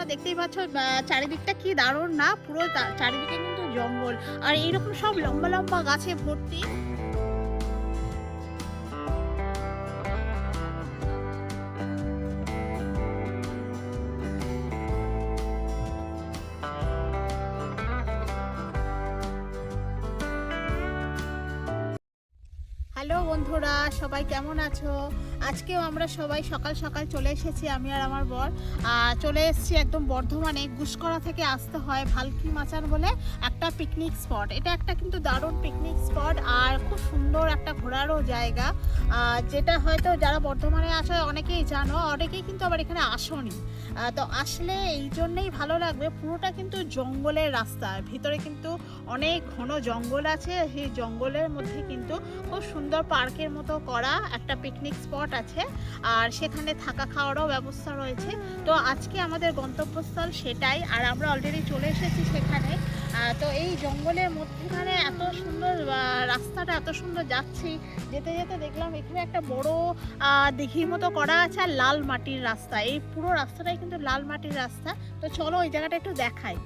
তোমরা দেখতেই পাচ্ছ চারিদিকটা কি দারুণ না? পুরো চারিদিকে কিন্তু জঙ্গল। আর এইরকম সব লম্বা লম্বা গাছে ভর্তি। সবাই কেমন আছো? আজকেও আমরা সবাই সকাল সকাল চলে এসেছি, আমি আর আমার বর। চলে এসেছি একদম বর্ধমানে গুসকরা থেকে আসতে হয় ভালকি মাচান বলে একটা পিকনিক স্পট এটা একটা কিন্তু দারুণ পিকনিক স্পট আর খুব সুন্দর একটা ঘোরারও জায়গা। যেটা হয়তো যারা বর্ধমানে আসো অনেকেই জানো, অনেকেই কিন্তু আবার এখানে আসোনি। তো আসলে এই জন্যেই ভালো লাগবে, পুরোটা কিন্তু জঙ্গলের রাস্তা। ভিতরে কিন্তু অনেক ঘন জঙ্গল আছে, সেই জঙ্গলের মধ্যে কিন্তু খুব সুন্দর পার্কের মতো করা একটা পিকনিক স্পট আছে, আর সেখানে থাকা খাওয়ারও ব্যবস্থা রয়েছে। তো আজকে আমাদের গন্তব্যস্থল সেটাই, আর আমরা অলরেডি চলে এসেছি সেখানে। তো এই জঙ্গলের মধ্যেখানে এত সুন্দর রাস্তাটা এত সুন্দর যাচ্ছি, যেতে যেতে দেখলাম এখানে একটা বড় দিঘির মতো করা আছে, আর লাল মাটির রাস্তা। এই পুরো রাস্তাটাই কিন্তু লাল মাটির রাস্তা। তো চলো ওই জায়গাটা একটু দেখাই।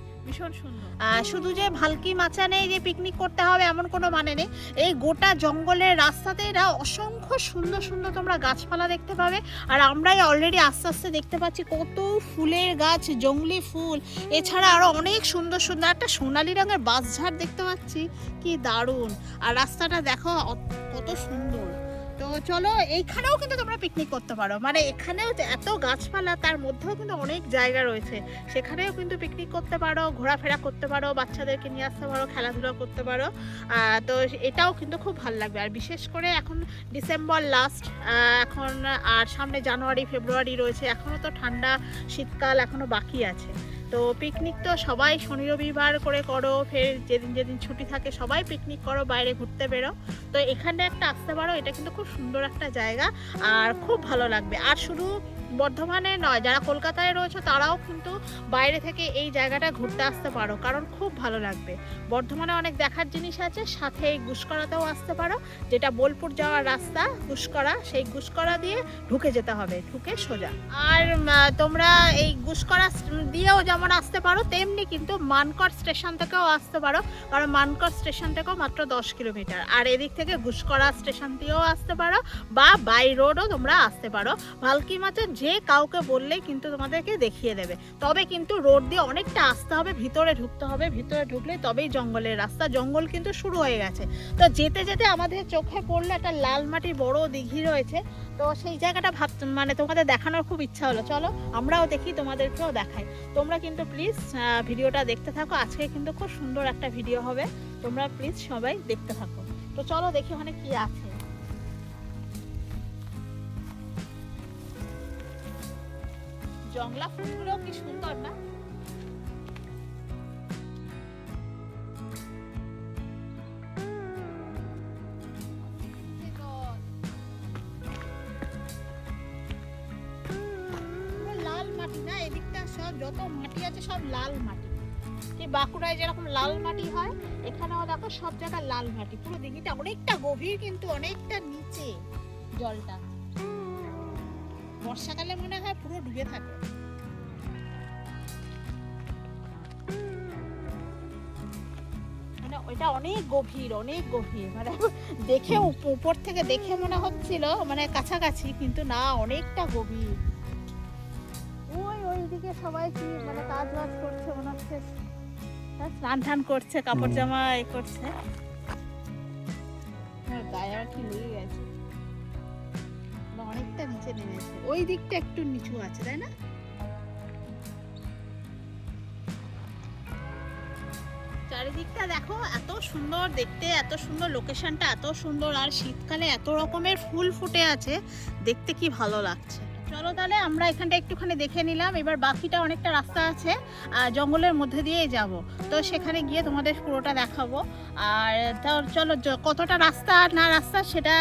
শুধু যে ভালকি মাচা নেই যে পিকনিক করতে হবে এমন কোনো মানে নেই। এই গোটা জঙ্গলের রাস্তাতে এরা অসংখ্য সুন্দর সুন্দর তোমরা গাছপালা দেখতে পাবে। আর আমরাই অলরেডি আস্তে আস্তে দেখতে পাচ্ছি কত ফুলের গাছ, জঙ্গলি ফুল। এছাড়া আরও অনেক সুন্দর সুন্দর একটা সোনালি রঙের বাঁশঝাড় দেখতে পাচ্ছি। কি দারুণ। আর রাস্তাটা দেখো কত সুন্দর। তো চলো, এইখানেও কিন্তু তোমরা পিকনিক করতে পারো। মানে এখানেও এত গাছপালা, তার মধ্যেও কিন্তু অনেক জায়গা রয়েছে। সেখানেও কিন্তু পিকনিক করতে পারো, ঘোরাফেরা করতে পারো, বাচ্চাদেরকে নিয়ে আসতে পারো, খেলাধুলা করতে পারো। তো এটাও কিন্তু খুব ভালো লাগবে। আর বিশেষ করে এখন ডিসেম্বর লাস্ট এখন আর সামনে জানুয়ারি ফেব্রুয়ারি রয়েছে। এখনও তো ঠান্ডা শীতকাল এখনও বাকি আছে। তো পিকনিক তো সবাই শনি রবিবার করে করো, ফের যেদিন যেদিন ছুটি থাকে সবাই পিকনিক করো, বাইরে ঘুরতে বেরো। তো এখানে একটা আসতে পারো এটা কিন্তু খুব সুন্দর একটা জায়গা আর খুব ভালো লাগবে। আর শুধু বর্ধমানে নয়, যারা কলকাতায় রয়েছে তারাও কিন্তু বাইরে থেকে এই জায়গাটা ঘুরতে আসতে পারো, কারণ খুব ভালো লাগবে। বর্ধমানে অনেক দেখার জিনিস আছে, সাথে এই গুসকরাতেও আসতে পারো, যেটা বোলপুর যাওয়ার রাস্তা গুসকরা সেই গুসকরা দিয়ে ঢুকে যেতে হবে, ঢুকে সোজা। আর তোমরা এই গুসকরা দিয়েও যেমন আসতে পারো, তেমনি কিন্তু মানকর স্টেশন থেকেও আসতে পারো, কারণ মানকর স্টেশন থেকেও মাত্র দশ কিলোমিটার। আর এদিক থেকে গুসকরা স্টেশন দিয়েও আসতে পারো, বা বাই রোডও তোমরা আসতে পারো। ভালকি মাছের যে কাউকে বললেই কিন্তু তোমাদেরকে দেখিয়ে দেবে। তবে কিন্তু রোড দিয়ে অনেকটা আসতে হবে, ভিতরে ঢুকতে হবে, ভিতরে ঢুকলে তবেই জঙ্গলের রাস্তা। জঙ্গল কিন্তু শুরু হয়ে গেছে। তো যেতে যেতে আমাদের চোখে পড়ল একটা লাল মাটির বড় দিঘি রয়েছে। তো সেই জায়গাটা ভাব মানে তোমাদের দেখানোর খুব ইচ্ছা হলো। চলো আমরাও দেখি, তোমাদেরকেও দেখাই। তোমরা কিন্তু প্লিজ ভিডিওটা দেখতে থাকো। আজকে কিন্তু খুব সুন্দর একটা ভিডিও হবে। তোমরা প্লিজ সবাই দেখতে থাকো। তো চলো দেখি ওখানে কি আছে। জংলা ফুলগুলো কি সুন্দর না? যত মাটি আছে সব লাল মাটি। কি বাঁকুড়ায় যেরকম লাল মাটি হয়, এখানেও দেখো সব জায়গায় লাল মাটি। পুরো দিঘিটা অনেকটা গভীর কিন্তু অনেকটা নিচে জলটা। বর্ষাকালে মনে হয় পুরো ডুবে থাকে। মানে ওইটা অনেক গভীর অনেক গভীর। মানে দেখে উপ- উপর থেকে দেখে মনে হচ্ছিল মানে কাছাকাছি কিন্তু না অনেকটা গভীর। ওই ওইদিকে সবাই কি মানে কাজ বাজ করছে মনে হচ্ছে। হ্যাঁ, স্নান টান করছে কাপড় জামা এ করছে। হ্যাঁ, গায়ে আমার কি লেগে গেছে। মানে অনেকটা নিচে নেমেছে। ওই দিকটা একটু নিচু আছে তাই না? চারিদিকটা দেখো এত সুন্দর দেখতে, এত সুন্দর লোকেশনটা এত সুন্দর। আর শীতকালে এত রকমের ফুল ফুটে আছে, দেখতে কি ভালো লাগছে। চলো তাহলে আমরা এখানটা একটুখানি দেখে নিলাম। এবার বাকিটা অনেকটা রাস্তা আছে আহ, জঙ্গলের মধ্যে দিয়েই যাব। তো সেখানে গিয়ে তোমাদের পুরোটা দেখাবো। আর তো চলো কতটা রাস্তা আর না রাস্তা সেটা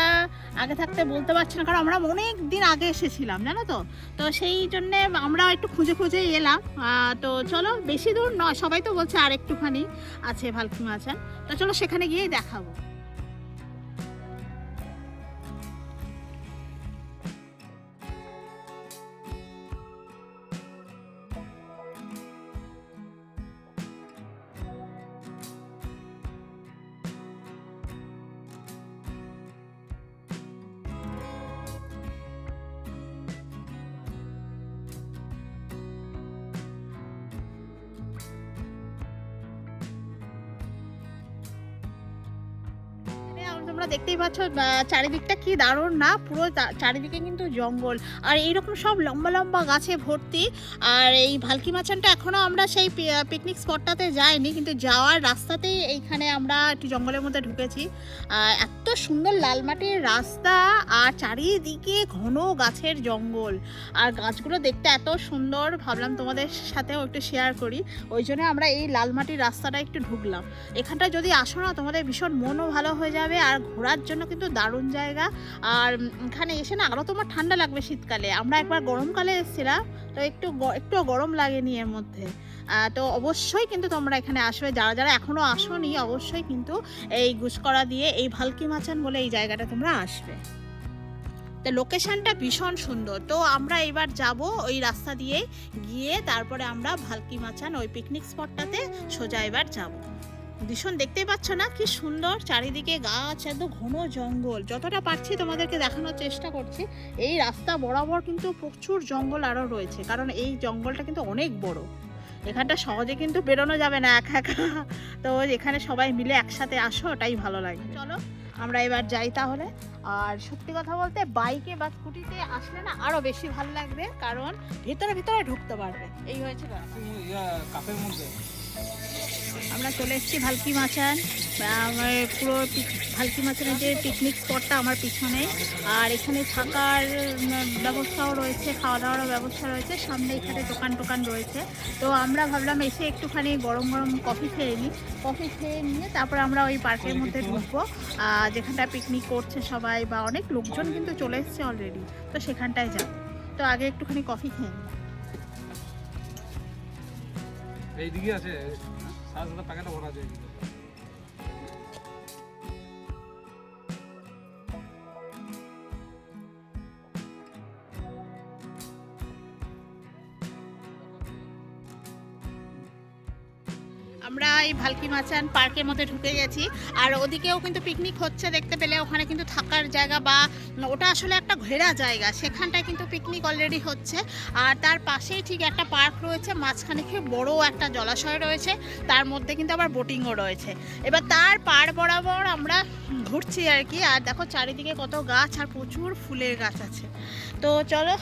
আগে থাকতে বলতে পারছি না কারণ আমরা অনেক দিন আগে এসেছিলাম জানো তো? তো সেই জন্যে আমরা একটু খুঁজে খুঁজে এলাম। তো চলো বেশি দূর নয় সবাই তো বলছে আর একটুখানি আছে ভালকি মাচান তো চলো সেখানে গিয়েই দেখাবো। তোমরা দেখতেই পাচ্ছ চারিদিকটা কি দারুণ না? পুরো চারিদিকে কিন্তু জঙ্গল। আর এইরকম সব লম্বা লম্বা গাছে ভর্তি। আর এই ভালকি মাচানটা এখনও আমরা সেই পিকনিক স্পটটাতে যাইনি, কিন্তু যাওয়ার রাস্তাতেই এইখানে আমরা একটু জঙ্গলের মধ্যে ঢুকেছি। এত সুন্দর লাল মাটির রাস্তা, আর চারিদিকে ঘন গাছের জঙ্গল। আর গাছগুলো দেখতে এত সুন্দর, ভাবলাম তোমাদের সাথেও একটু শেয়ার করি। ওই জন্য আমরা এই লাল মাটির রাস্তাটা একটু ঢুকলাম। এখানটা যদি আসো না, তোমাদের ভীষণ মনও ভালো হয়ে যাবে। আর ঘোরার জন্য কিন্তু দারুণ জায়গা। আর এখানে এসে না আরও তোমার ঠান্ডা লাগবে শীতকালে। আমরা একবার গরমকালে এসেছিলাম, তো একটু একটু গরম লাগেনি এর মধ্যে। তো অবশ্যই কিন্তু তোমরা এখানে আসবে। যারা যারা এখনও আসোনি, অবশ্যই কিন্তু এই গুসকরা দিয়ে, এই ভালকি মাচান বলে এই জায়গাটা তোমরা আসবে। তো লোকেশনটা ভীষণ সুন্দর। তো আমরা এবার যাব ওই রাস্তা দিয়ে গিয়ে তারপরে আমরা ভালকি মাচান ওই পিকনিক স্পটটাতে সোজা এবার যাব। ভীষণ দেখতেই পাচ্ছ না? কি সুন্দর চারিদিকে গাছ একদম ঘন জঙ্গল। যতটা পারছি তোমাদেরকে দেখানোর চেষ্টা করছি, এই রাস্তা বরাবর কিন্তু প্রচুর জঙ্গল আরও রয়েছে, কারণ এই জঙ্গলটা কিন্তু অনেক বড়। এখানটা সহজে কিন্তু বেরোনো যাবে না একা একা। তো এখানে সবাই মিলে একসাথে আসো, ওটাই ভালো লাগে। চলো, আমরা এবার যাই তাহলে। আর সত্যি কথা বলতে, বাইকে বা স্কুটিতে আসলে না আরও বেশি ভালো লাগবে, কারণ ভিতরে ভিতরে ঢুকতে পারবে। এই হয়েছে কাপের মধ্যে। আমরা চলে এসেছি ভালকি মাচান আমার পুরো ভালকি মাচানের যে পিকনিক স্পটটা আমার পিছনে। আর এখানে থাকার ব্যবস্থাও রয়েছে খাওয়া দাওয়ারও ব্যবস্থা রয়েছে। সামনে এখানে দোকান টোকান রয়েছে। তো আমরা ভাবলাম এসে একটুখানি গরম গরম কফি খেয়ে নিই কফি খেয়ে নিয়ে তারপরে আমরা ওই পার্কের মধ্যে ঢুকবো। যেখানটা পিকনিক করছে সবাই বা অনেক লোকজন কিন্তু চলে এসছে অলরেডি তো সেখানটায় যাব। তো আগে একটুখানি কফি খেয়ে নিই এইদিকে আছে। সাদা সাদা প্যাকেটে ভালকি মাচান পার্কের মধ্যে ঢুকে গেছি। আর ওদিকেও কিন্তু পিকনিক হচ্ছে দেখতে পেলে। ওখানে কিন্তু থাকার জায়গা বা ওটা আসলে একটা ঘেরা জায়গা। সেখানটায় কিন্তু পিকনিক অলরেডি হচ্ছে। আর তার পাশেই ঠিক একটা পার্ক রয়েছে। মাঝখানে খুব বড় একটা জলাশয় রয়েছে। তার মধ্যে কিন্তু আবার বোটিংও রয়েছে। এবার তার পার বরাবর আমরা ঘুরছি আর কি। আর দেখো চারিদিকে কত গাছ আর প্রচুর ফুলের গাছ আছে। তো চলো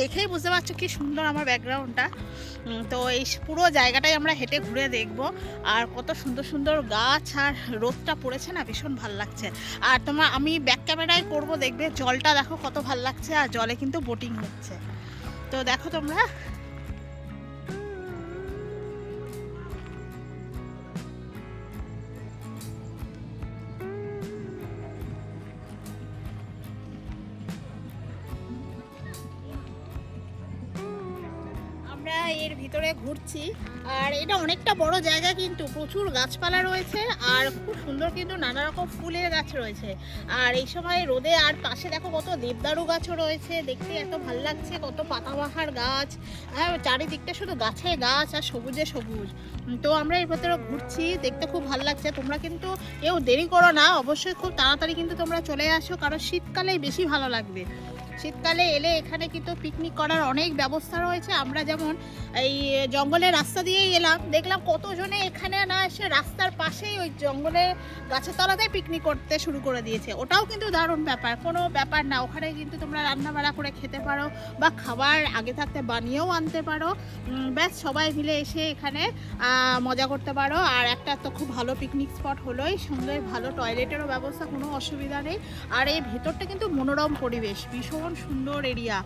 দেখেই বুঝতে পারছ কি সুন্দর আমার ব্যাকগ্রাউন্ডটা তো এই পুরো জায়গাটাই আমরা হেঁটে ঘুরে দেখব। আর কত সুন্দর সুন্দর গাছ আর রোদটা পড়েছে না, ভীষণ ভালো লাগছে। আর তোমার, আমি ব্যাক ক্যামেরায় করব, দেখবে জলটা দেখো কত ভালো লাগছে, আর জলে কিন্তু বোটিং হচ্ছে। তো দেখো তোমরা এর ভিতরে ঘুরছি। আর এটা অনেকটা বড় জায়গা কিন্তু, প্রচুর গাছপালা রয়েছে আর খুব সুন্দর কিন্তু নানা রকম ফুলের গাছ রয়েছে। আর এই সময় রোদে আর পাশে দেখো কত দেবদারু গাছও রয়েছে, দেখতে এত ভালো লাগছে, কত পাতাবাহার গাছ। আর চারিদিকটা শুধু গাছে গাছ আর সবুজে সবুজ। তো আমরা এর ভেতরে ঘুরছি, দেখতে খুব ভালো লাগছে। তোমরা কিন্তু কেউ দেরি করো না, অবশ্যই খুব তাড়াতাড়ি কিন্তু তোমরা চলে আসো, কারণ শীতকালেই বেশি ভালো লাগবে। শীতকালে এলে এখানে কিন্তু পিকনিক করার অনেক ব্যবস্থা রয়েছে। আমরা যেমন এই জঙ্গলের রাস্তা দিয়েই এলাম, দেখলাম কতজনে এখানে না এসে রাস্তার পাশেই ওই জঙ্গলে গাছের তলাতে পিকনিক করতে শুরু করে দিয়েছে। ওটাও কিন্তু দারুণ ব্যাপার, কোনো ব্যাপার না। ওখানে কিন্তু তোমরা রান্না বাড়া করে খেতে পারো বা খাবার আগে থাকতে বানিয়েও আনতে পারো। ব্যাস, সবাই মিলে এসে এখানে মজা করতে পারো। আর একটা তো খুব ভালো পিকনিক স্পট হলোই, সঙ্গে ভালো টয়লেটেরও ব্যবস্থা, কোনো অসুবিধা নেই। আর এই ভেতরটা কিন্তু মনোরম পরিবেশ, ভীষণ সুন্দর এরিয়া।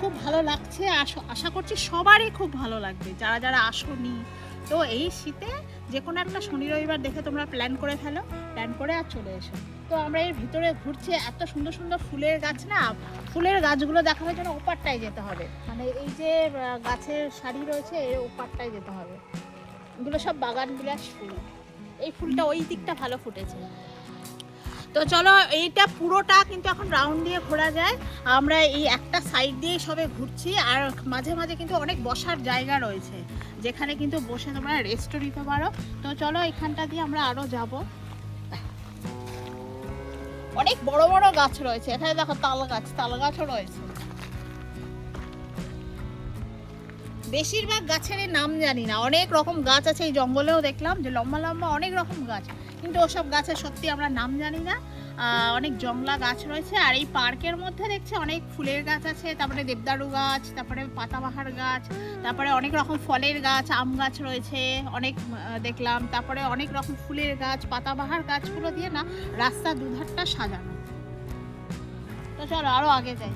খুব ভালো লাগছে। আশ- করছি সবারই খুব ভালো লাগবে। যারা যারা আসোনি, তো এই শীতে যে কোনো একটা শনি রবিবার দেখে তোমরা প্ল্যান করে ফেলো প্ল্যান করে আর চলে এসো। তো আমরা এর ভিতরে ঘুরছি, এত সুন্দর সুন্দর ফুলের গাছ না, ফুলের গাছগুলো দেখানোর জন্য ওপারটায় যেতে হবে। মানে এই যে গাছের সারি রয়েছে, এর ওপারটায় যেতে হবে। এগুলো সব বাগান বিলাস ফুল। এই ফুলটা ওই দিকটা ভালো ফুটেছে। তো চলো এইটা পুরোটা কিন্তু এখন রাউন্ড দিয়ে ঘোরা যায়। আমরা এই একটা সাইড দিয়ে সবে ঘুরছি আর মাঝে মাঝে কিন্তু অনেক বসার জায়গা রয়েছে, যেখানে কিন্তু বসে তোমরা রেস্টও নিতে পারো। তো চলো এখানটা দিয়ে আমরা আরও যাব। অনেক বড় বড় গাছ রয়েছে, এখানে দেখো তাল গাছ, তাল গাছও রয়েছে। বেশিরভাগ গাছের নাম জানি না, অনেক রকম গাছ আছে এই জঙ্গলেও দেখলাম যে লম্বা লম্বা অনেক রকম গাছ। কিন্তু ওসব গাছের সত্যি আমরা নাম জানি না। অনেক জংলা গাছ রয়েছে আর এই পার্কের মধ্যে দেখছি অনেক ফুলের গাছ আছে, তারপরে দেবদারু গাছ, তারপরে পাতাবাহার গাছ, তারপরে অনেক রকম ফলের গাছ, আম গাছ রয়েছে, অনেক দেখলাম। তারপরে অনেক রকম ফুলের গাছ, পাতাবাহার গাছগুলো দিয়ে না রাস্তার দুধারটা সাজানো। তো চলো আরও আগে যাই।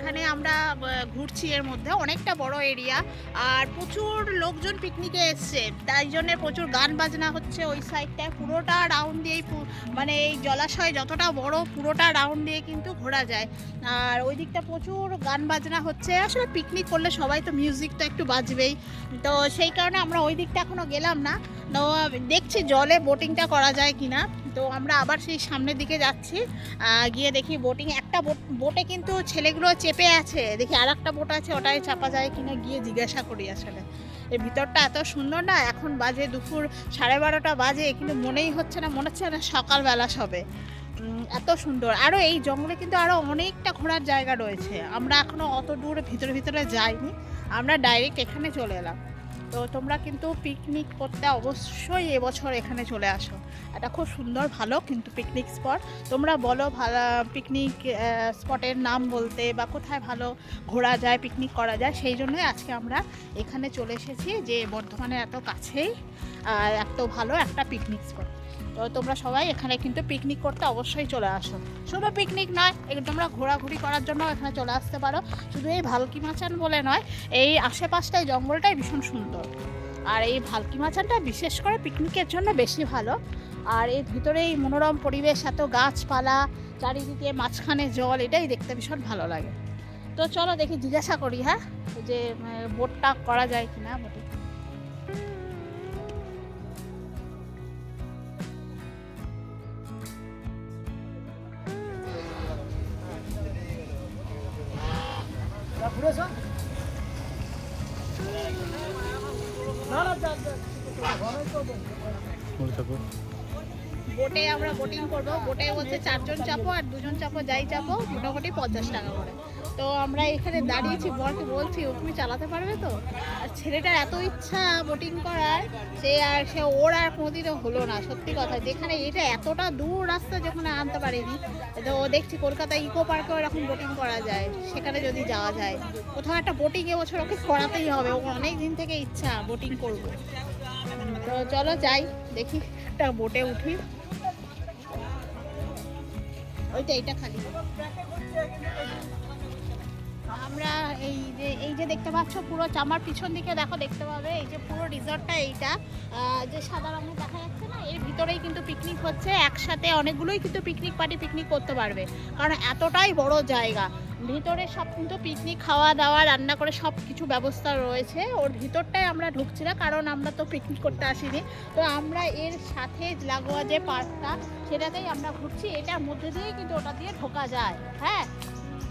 এখানে আমরা ঘুরছি এর মধ্যে। অনেকটা বড় এরিয়া আর প্রচুর লোকজন পিকনিকে এসছে। তাই জন্যে প্রচুর গান বাজনা হচ্ছে ওই সাইডটায় পুরোটা রাউন্ড দিয়েই মানে এই জলাশয় যতটা বড়, পুরোটা রাউন্ড দিয়ে কিন্তু ঘোরা যায়। আর ওই দিকটা প্রচুর গান বাজনা হচ্ছে। আসলে পিকনিক করলে সবাই তো মিউজিকটা একটু বাজবেই। তো সেই কারণে আমরা ওই দিকটা এখনও গেলাম না। তো দেখছি জলে বোটিংটা করা যায় কিনা। তো আমরা আবার সেই সামনের দিকে যাচ্ছি গিয়ে দেখি বোটিং একটা বোট- কিন্তু ছেলেগুলো চেপে আছে। দেখি আর একটা বোট আছে, ওটাই চাপা যায় কিনা গিয়ে জিজ্ঞাসা করি আসলে। এর ভিতরটা এত সুন্দর না, এখন বাজে দুপুর সাড়ে বারোটা বাজে, কিন্তু মনেই হচ্ছে না, মনে হচ্ছে না সকালবেলা সবে। এত সুন্দর। আরও এই জঙ্গলে কিন্তু আরও অনেকটা ঘোরার জায়গা রয়েছে। আমরা এখনও অত দূর ভিতরে ভিতরে যাইনি, আমরা ডাইরেক্ট এখানে চলে এলাম। তো তোমরা কিন্তু পিকনিক করতে অবশ্যই এবছর এখানে চলে আসো। এটা খুব সুন্দর, ভালো কিন্তু পিকনিক স্পট তোমরা বলো ভালো পিকনিক স্পটের নাম বলতে বা কোথায় ভালো ঘোরা যায় পিকনিক করা যায়, সেই জন্যই আজকে আমরা এখানে চলে এসেছি যে বর্ধমানের এত কাছেই এত ভালো একটা পিকনিক স্পট তো তোমরা সবাই এখানে কিন্তু পিকনিক করতে অবশ্যই চলে আসো। শুধু পিকনিক নয় এখানে তোমরা ঘোরাঘুরি করার জন্য এখানে চলে আসতে পারো। শুধু এই ভালকি মাচান বলে নয়, এই আশেপাশটাই জঙ্গলটাই ভীষণ সুন্দর। আর এই ভালকি মাচানটা বিশেষ করে পিকনিকের জন্য বেশি ভালো। আর এর ভিতরে এই মনোরম পরিবেশ, এত গাছপালা, চারিদিকে মাঝখানে জল, এটাই দেখতে ভীষণ ভালো লাগে। তো চলো দেখি, জিজ্ঞাসা করি হ্যাঁ? যে বোটটা করা যায় কিনা বোটে বোটে আমরা বোটিং করব। বোটে হচ্ছে চারজন চাপো আর দুজন চাপো, যাই চাপো, মোটামুটি পঞ্চাশ টাকা করে। তো আমরা এখানে দাঁড়িয়েছি, বরকে বলছি, ও তুমি চালাতে পারবে তো? আর ছেলেটার এত ইচ্ছা বোটিং করার, সে আর সে, ওর আর কোনোদিনও হলো না, সত্যি কথা। যেখানে এটা এতটা দূর রাস্তা, যেখানে আনতে পারিনি। তো ও দেখছি কলকাতা ইকো পার্কেও এরকম বোটিং করা যায়। সেখানে যদি যাওয়া যায়, কোথাও একটা বোটিং এবছর ওকে করাতেই হবে। ও অনেক দিন থেকে ইচ্ছা বোটিং করব। তো চলো যাই, দেখি। একটা বোটে উঠি। ওইটা এইটা খালি। আমরা এই যে এই যে দেখতে পাচ্ছ পুরো চামার পিছন দিকে দেখো দেখতে পাবে এই যে পুরো রিসর্টটা এইটা। আহ, যে সাদা রঙের দেখা যাচ্ছে না এর ভিতরেই কিন্তু পিকনিক হচ্ছে একসাথে অনেকগুলোই কিন্তু পিকনিক পার্টি পিকনিক করতে পারবে। কারণ এতটাই বড় জায়গা। ভিতরে সব কিন্তু পিকনিক খাওয়া দাওয়া রান্না করে সব কিছু ব্যবস্থা রয়েছে। ওর ভিতরটায় আমরা ঢুকছি না, কারণ আমরা তো পিকনিক করতে আসিনি। তো আমরা এর সাথে লাগোয়া যে পার্কটা, সেটাতেই আমরা ঘুরছি। এটার মধ্যে দিয়ে কিন্তু ওটা দিয়ে ঢোকা যায়। হ্যাঁ?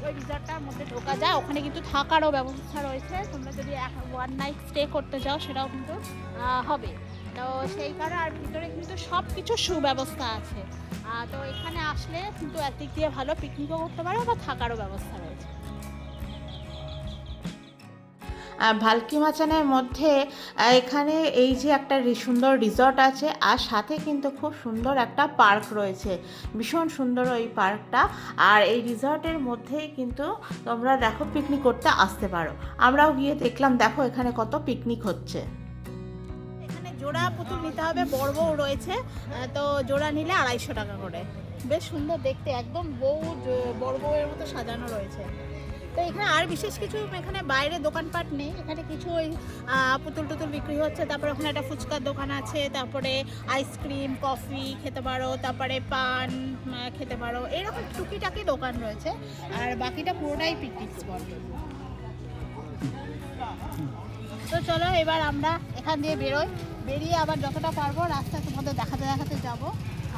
ওই রিসর্টটার মধ্যে ঢোকা যায়। ওখানে কিন্তু থাকারও ব্যবস্থা রয়েছে। তোমরা যদি ওয়ান নাইট স্টে করতে চাও সেটাও কিন্তু হবে। তো সেই কারণে আর ভিতরে কিন্তু সব কিছু সুব্যবস্থা আছে। তো এখানে আসলে কিন্তু একদিক দিয়ে ভালো পিকনিকও করতে পারো বা থাকারও ব্যবস্থা রয়েছে। ভালকি মাচানের মধ্যে এখানে এই যে একটা সুন্দর রিসর্ট আছে, আর সাথে কিন্তু খুব সুন্দর একটা পার্ক রয়েছে। ভীষণ সুন্দর ওই পার্কটা আর এই রিসর্টের মধ্যেই কিন্তু তোমরা দেখো পিকনিক করতে আসতে পারো। আমরাও গিয়ে দেখলাম, দেখো এখানে কত পিকনিক হচ্ছে। জোড়া পুতুল নিতে হবে, বড় বউ রয়েছে তো জোড়া নিলে আড়াইশো টাকা করে। বেশ সুন্দর দেখতে, একদম বউ বড় বউয়ের মতো সাজানো রয়েছে। তো এখানে আর বিশেষ কিছু এখানে বাইরে দোকানপাট নেই, এখানে কিছু ওই পুতুল টুতুল বিক্রি হচ্ছে, তারপরে ওখানে একটা ফুচকার দোকান আছে, তারপরে আইসক্রিম, কফি, খেতে পারো, তারপরে পান খেতে পারো, এরকম টুকিটাকি দোকান রয়েছে, আর বাকিটা পুরোটাই পিকনিক স্পট। তো চলো, এবার আমরা এখান দিয়ে বেরোই। বেরিয়ে আবার যতটা পারব রাস্তা তোমাদের দেখাতে দেখাতে যাব।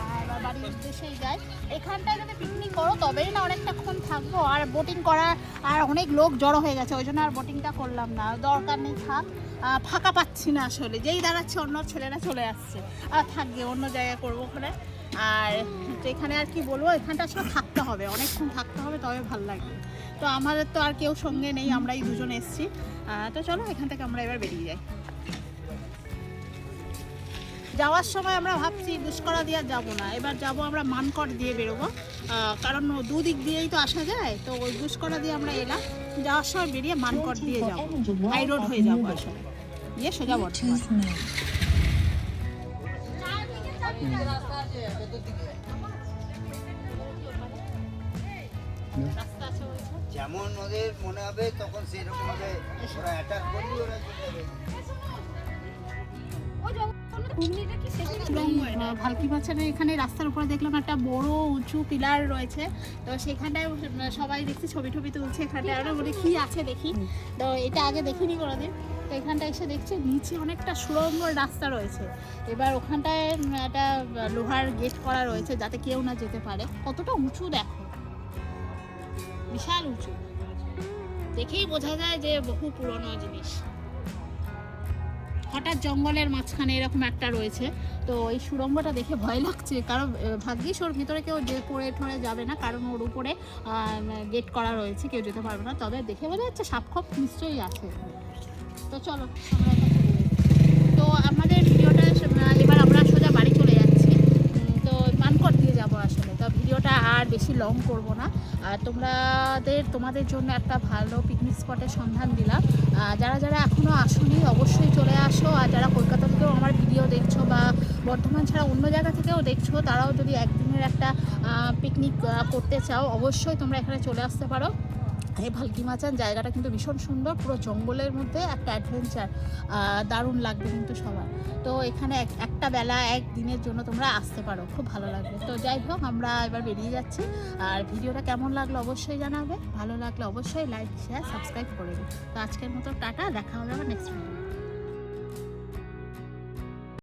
আর বাড়ির উদ্দেশ্যেই যাই। এখানটায় যদি পিকনিক করো, তবেই না অনেকটাক্ষণ থাকব। আর বোটিং করা, আর অনেক লোক জড়ো হয়ে গেছে, ওই জন্য আর বোটিংটা করলাম না। দরকার নেই থাক। ফাঁকা পাচ্ছি না আসলে। যেই দাঁড়াচ্ছে অন্য ছেলেরা চলে আসছে। আর থাকবে অন্য জায়গায় করব ওখানে। আর এখানে আর কি বলব, এখানটা আসলে থাকতে হবে। অনেকক্ষণ থাকতে হবে, তবে ভালো লাগবে। তো আমাদের তো আর কেউ সঙ্গে নেই, আমরাই দুজন এসছি। তো চলো, এখান থেকে আমরা এবার বেরিয়ে যাই। যাওয়ার সময় আমরা ভাবছি গুসকরা দিয়ে যাব না। এবার যাব আমরা মানকট দিয়ে বেরোবো। কারণ দুদিক দিয়েই তো আসা যায়, তো ওই গুসকরা দিয়ে আমরা এলাম। যাওয়ার সময় বেরিয়ে মানকট দিয়ে যাব। হাই রোড হয়ে যাব আসলে। দিয়ে সোজা বর্ধমান রাস্তা। যেমন ওদের মনে হবে, তখন সেরকম ভাবে ওরা অ্যাটাক করলে ওরা এবং ভালকি বাচ্চারা এখানে রাস্তার উপরে দেখলাম একটা বড় উঁচু পিলার রয়েছে। তো সেখানটায় সবাই দেখছি, ছবি টবি তুলছে এখানটায়। আমরা বলি, কি আছে দেখি? তো এটা আগে দেখিনি কোনোদিন। তো এখানটা এসে দেখছি, নিচে অনেকটা সুড়ঙ্গ রাস্তা রয়েছে। এবার ওখানটায় একটা লোহার গেট করা রয়েছে যাতে কেউ না যেতে পারে। কতটা উঁচু দেখো। বিশাল উঁচু। দেখেই বোঝা যায় যে বহু পুরনো জিনিস। হঠাৎ জঙ্গলের মাঝখানে এরকম একটা রয়েছে। তো এই সুড়ঙ্গটা দেখে ভয় লাগছে। কারণ ভাগ্যিস ওর ভিতরে কেউ যে পড়ে ঠরে যাবে না। কারণ ওর উপরে গেট করা রয়েছে। কেউ যেতে পারবে না। তবে দেখে বোঝা যাচ্ছে সাপ সাপখপ নিশ্চয়ই আছে। তো চলো, আমরা আর বেশি লং করব না। আর তোমাদের তোমাদের জন্য একটা ভালো পিকনিক স্পটের সন্ধান দিলাম। যারা যারা এখনও আসোনি, অবশ্যই চলে আসো। আর যারা কলকাতা থেকেও আমার ভিডিও দেখছ বা বর্ধমান ছাড়া অন্য জায়গা থেকেও দেখছ, তারাও যদি একদিনের একটা পিকনিক করতে চাও, অবশ্যই তোমরা এখানে চলে আসতে পারো। এই ভালকি মাচান, জায়গাটা কিন্তু ভীষণ সুন্দর, পুরো জঙ্গলের মধ্যে একটা অ্যাডভেঞ্চার দারুণ লাগবে কিন্তু সবার। তো এখানে এক- একটা বেলা, এক দিনের জন্য তোমরা আসতে পারো, খুব ভালো লাগবে। তো যাই হোক, আমরা এবার বেরিয়ে যাচ্ছি। আর ভিডিওটা কেমন লাগল অবশ্যই জানাবে। ভালো লাগলে অবশ্যই লাইক শেয়ার সাবস্ক্রাইব করে দিই তো আজকের মতো টাটা, দেখা হবে আবার নেক্সট ভিডিও